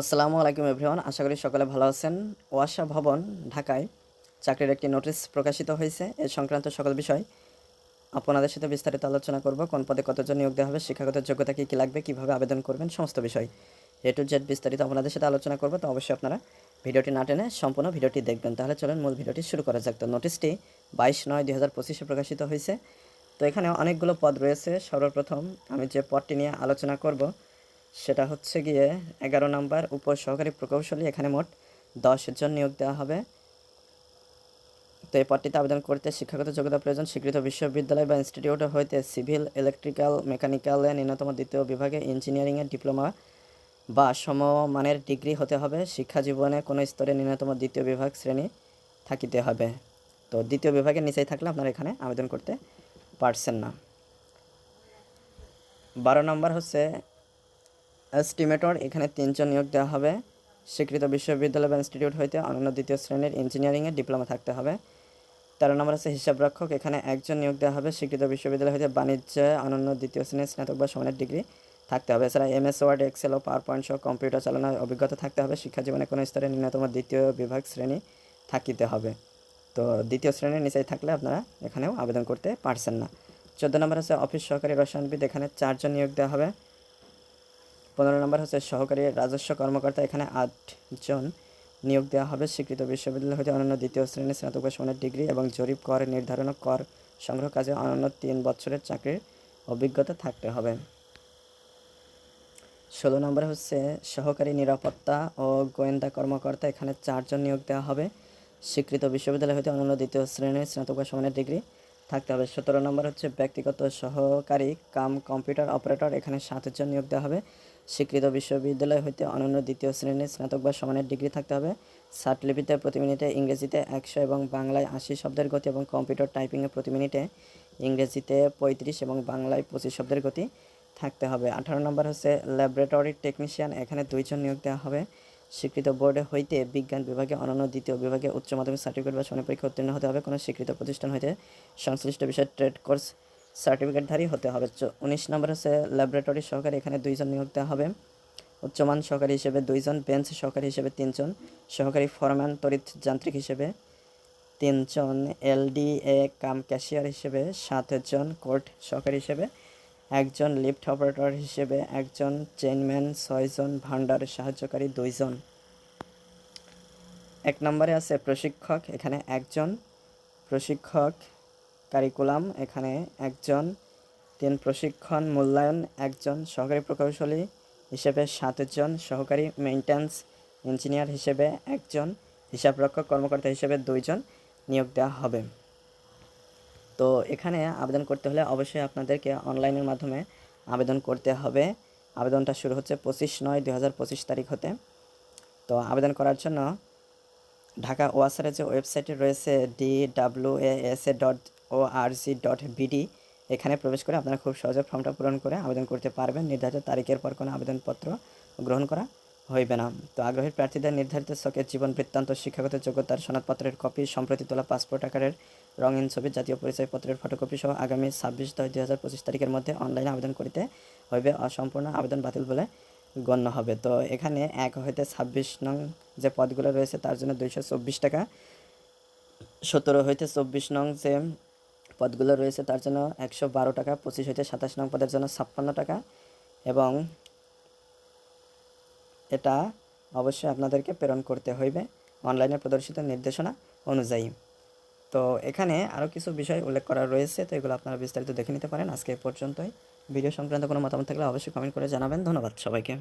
আসসালামু আলাইকুম এভরিওয়ান, আশা করি সকলে ভালো আছেন। ওয়াসা ভবন, ঢাকায় চাকরির একটি নোটিশ প্রকাশিত হয়েছে। এ সংক্রান্ত সকল বিষয় আপনাদের সাথে বিস্তারিত আলোচনা করব। কোন পদে কতজন নিয়োগ দেওয়া হবে, শিক্ষাগত যোগ্যতা কী কী লাগবে, কীভাবে আবেদন করবেন, সমস্ত বিষয় এ টু জেড বিস্তারিত আপনাদের সাথে আলোচনা করব। তো অবশ্যই আপনারা ভিডিওটি না টেনে সম্পূর্ণ ভিডিওটি দেখবেন। তাহলে চলেন মূল ভিডিওটি শুরু করা যাক। তো নোটিশটি বাইশ নয় দুই হাজার পঁচিশে প্রকাশিত হয়েছে। তো এখানে অনেকগুলো পদ রয়েছে। সর্বপ্রথম আমি যে পদটি নিয়ে আলোচনা করব সেটা হচ্ছে গিয়ে এগারো নম্বর উপ সহকারী প্রকৌশলী, এখানে মোট দশ জন নিয়োগ দেওয়া হবে। তো এই পদটিতে আবেদন করতে শিক্ষাগত যোগ্যতা প্রয়োজন স্বীকৃত বিশ্ববিদ্যালয় বা ইনস্টিটিউট হইতে সিভিল, ইলেকট্রিক্যাল, মেকানিক্যালে ন্যূনতম দ্বিতীয় বিভাগে ইঞ্জিনিয়ারিংয়ের ডিপ্লোমা বা সমমানের ডিগ্রি হতে হবে। শিক্ষা জীবনে কোনো স্তরে ন্যূনতম দ্বিতীয় বিভাগ শ্রেণি থাকিতে হবে। তো দ্বিতীয় বিভাগের নিচেই থাকলে আপনারা এখানে আবেদন করতে পারছেন না। বারো নম্বর হচ্ছে এস্টিমেটর, এখানে তিনজন নিয়োগ দেওয়া হবে। স্বীকৃত বিশ্ববিদ্যালয় বা ইনস্টিটিউট হইতে অনন্য দ্বিতীয় শ্রেণির ইঞ্জিনিয়ারিংয়ে ডিপ্লোমা থাকতে হবে। তেরো নম্বর আছে হিসাবরক্ষক এখানে একজন নিয়োগ দেওয়া হবে। স্বীকৃত বিশ্ববিদ্যালয় হইতে বাণিজ্যে, অনন্য দ্বিতীয় শ্রেণির স্নাতক বা সমানের ডিগ্রি থাকতে হবে। এছাড়া এম এস ওয়ার্ড, এক্সেল ও পাওয়ার পয়েন্ট সহ কম্পিউটার চালানোর অভিজ্ঞতা থাকতে হবে। শিক্ষা জীবনে কোনো স্তরে ন্যূনতম দ্বিতীয় বিভাগ শ্রেণি থাকিতে হবে। তো দ্বিতীয় শ্রেণির নিচেই থাকলে আপনারা এখানেও আবেদন করতে পারছেন না। চোদ্দ নম্বর হচ্ছে অফিস সহকারী রসায়নবিদ, এখানে চারজন নিয়োগ দেওয়া হবে। পনেরো নম্বর হচ্ছে সহকারী রাজস্ব কর্মকর্তা। এখানে আটজন নিয়োগ দেওয়া হবে। স্বীকৃত বিশ্ববিদ্যালয় হতে অনন্য দ্বিতীয় শ্রেণির স্নাতক সমানের ডিগ্রি এবং জরিপ কর, নির্ধারণ কর সংগ্রহ কাজে অনন্য তিন বছরের চাকরির অভিজ্ঞতা থাকতে হবে। ষোলো নম্বর হচ্ছে সহকারী নিরাপত্তা ও গোয়েন্দা কর্মকর্তা। এখানে চারজন নিয়োগ দেওয়া হবে। স্বীকৃত বিশ্ববিদ্যালয় হতে অনন্য দ্বিতীয় শ্রেণির স্নাতক সমানের ডিগ্রি থাকতে হবে। সতেরো নম্বর হচ্ছে ব্যক্তিগত সহকারী কাম কম্পিউটার অপারেটর। এখানে সাতজন নিয়োগ দেওয়া হবে। স্বীকৃত বিশ্ববিদ্যালয় হইতে অনন্য দ্বিতীয় শ্রেণির স্নাতক বা সমানের ডিগ্রি থাকতে হবে। লিপিতে প্রতি মিনিটে ইংরেজিতে একশো এবং বাংলায় আশি শব্দের গতি এবং কম্পিউটার টাইপিংয়ে প্রতি মিনিটে ইংরেজিতে পঁয়ত্রিশ এবং বাংলায় পঁচিশ শব্দের গতি থাকতে হবে। আঠারো নম্বর হচ্ছে ল্যাবরেটরি টেকনিশিয়ান। এখানে দুইজন নিয়োগ দেওয়া হবে। স্বীকৃত বোর্ডে হইতে বিজ্ঞান বিভাগে অনন্য দ্বিতীয় বিভাগে উচ্চ মাধ্যমিক সার্টিফিকেট বা সনদ পরীক্ষা উত্তীর্ণ হতে হবে। কোনো স্বীকৃত প্রতিষ্ঠান হইতে সংশ্লিষ্ট বিষয়ে ট্রেড কোর্স সার্টিফিকেটধারী হতে হবে। উনিশ নম্বর হচ্ছে ল্যাবরেটরি সহকারী, এখানে দুইজন নিয়োগ দেওয়া হবে। উচ্চমান সহকারী হিসেবে দুইজন বেঞ্চ সহকারী হিসেবে তিনজন, সহকারী ফরম্যান তড়িৎ যান্ত্রিক হিসেবে তিনজন এলডিএ কাম ক্যাশিয়ার হিসেবে সাতজন কোর্ট সহকারী হিসেবে একজন লিফট অপারেটর হিসেবে একজন চেইনম্যান ছয়জন ভান্ডার সাহায্যকারী দুইজন। এক নম্বরে আছে প্রশিক্ষক, এখানে একজন প্রশিক্ষক কারিকুলাম, এখানে একজন তিন প্রশিক্ষণ মূল্যায়ন, একজন সহকারী প্রকৌশলী হিসেবে সাতজন, সহকারী মেইনটেন্স ইঞ্জিনিয়ার হিসেবে একজন, হিসাবরক্ষক কর্মকর্তা হিসেবে দুইজন নিয়োগ দেওয়া হবে। তো এখানে আবেদন করতে হলে অবশ্যই আপনাদেরকে অনলাইনের মাধ্যমে আবেদন করতে হবে। আবেদনটা শুরু হচ্ছে পঁচিশ নয় দু তারিখ হতে। তো আবেদন করার জন্য ঢাকা ওয়াসারের যে ওয়েবসাইটে রয়েছে D W A S A dot O R G dot BD এখানে প্রবেশ করে আপনারা খুব সহজে ফর্মটা পূরণ করে আবেদন করতে পারবেন। নির্ধারিত তারিখের পর কোনো আবেদনপত্র গ্রহণ করা হইবে না। তো আগ্রহী প্রার্থীদের নির্ধারিত শখের জীবন, বৃত্তান্ত, শিক্ষাগত যোগ্যতার সনদপত্রের কপি, সম্প্রতি তোলা পাসপোর্ট আকারের রঙিন ছবি, জাতীয় পরিচয়পত্রের ফটোকপি সহ আগামী ছাব্বিশ দশ দুই হাজার পঁচিশ তারিখের মধ্যে অনলাইনে আবেদন করিতে হইবে। অসম্পূর্ণ আবেদন বাতিল বলে গণ্য হবে। তো এখানে এক হইতে ছাব্বিশ নং যে পদগুলো রয়েছে, তার জন্য দুইশো চব্বিশ টাকা। সতেরো হইতে চব্বিশ নং যে পদগুলো রয়েছে তার জন্য একশো বারো টাকা, পঁচিশ হইতে সাতাশ নং পদের জন্য ছাপ্পান্ন টাকা। এবং এটা অবশ্যই আপনাদেরকে প্রেরণ করতে হইবে অনলাইনে প্রদর্শিত নির্দেশনা অনুযায়ী। তো এখানে আরও কিছু বিষয় উল্লেখ করা রয়েছে, তো এগুলো আপনারা বিস্তারিত দেখে নিতে পারেন। আজকে পর্যন্তই। ভিডিও সংক্রান্ত কোনো মতামত থাকলে অবশ্যই কমেন্ট করে জানাবেন। ধন্যবাদ সবাইকে।